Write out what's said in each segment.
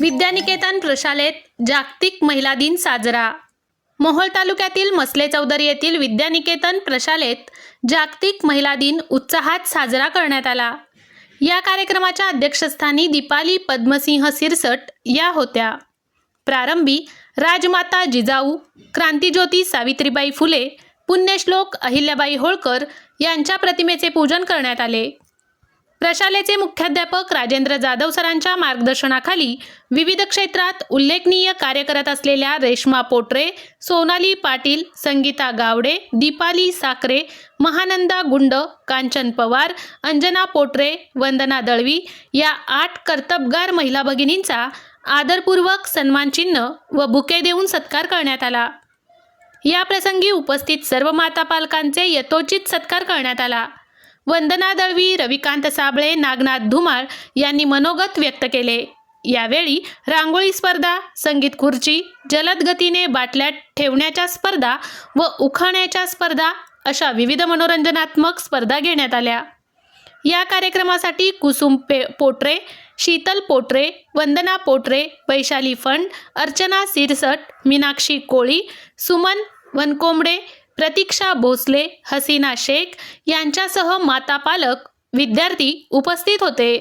विद्यानिकेतन प्रशालेत जागतिक महिला दिन साजरा. मोहोळ तालुक्यातील मसले चौधरी येथील विद्यानिकेतन प्रशालेत जागतिक महिला दिन उत्साहात साजरा करण्यात आला. या कार्यक्रमाच्या अध्यक्षस्थानी दीपाली पद्मसिंह सिरसट या होत्या. प्रारंभी राजमाता जिजाऊ क्रांतीज्योती सावित्रीबाई फुले पुण्यश्लोक अहिल्याबाई होळकर यांच्या प्रतिमेचे पूजन करण्यात आले. प्रशालेचे मुख्याध्यापक राजेंद्र जाधव सरांच्या मार्गदर्शनाखाली विविध क्षेत्रात उल्लेखनीय कार्य करत असलेल्या रेश्मा पोटरे सोनाली पाटील संगीता गावडे दीपाली साखरे महानंदा गुंड कांचन पवार अंजना पोटरे वंदना दळवी या आठ कर्तबगार महिला भगिनींचा आदरपूर्वक सन्मानचिन्ह व बुके देऊन सत्कार करण्यात आला. या प्रसंगी उपस्थित सर्व माता पालकांचे यथोचित सत्कार करण्यात आला. वंदना दळवी रविकांत साबळे नागनाथ धुमाळ यांनी मनोगत व्यक्त केले. यावेळी रांगोळी स्पर्धा संगीत खुर्ची जलद गतीने बाटल्या ठेवण्याच्या स्पर्धा व उखाण्याच्या स्पर्धा अशा विविध मनोरंजनात्मक स्पर्धा घेण्यात आल्या. या कार्यक्रमासाठी कुसुम पे पोटरे शीतल पोटरे वंदना पोटरे वैशाली फंड अर्चना सिरसट मीनाक्षी कोळी सुमन वनकोंबडे प्रतीक्षा भोसले हसीना शेख यांच्यासह माता पालक विद्यार्थी उपस्थित होते.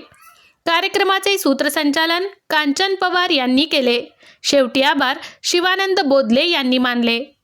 कार्यक्रमाचे सूत्रसंचालन कांचन पवार यांनी केले. शेवटी आभार शिवानंद बोधले यांनी मानले.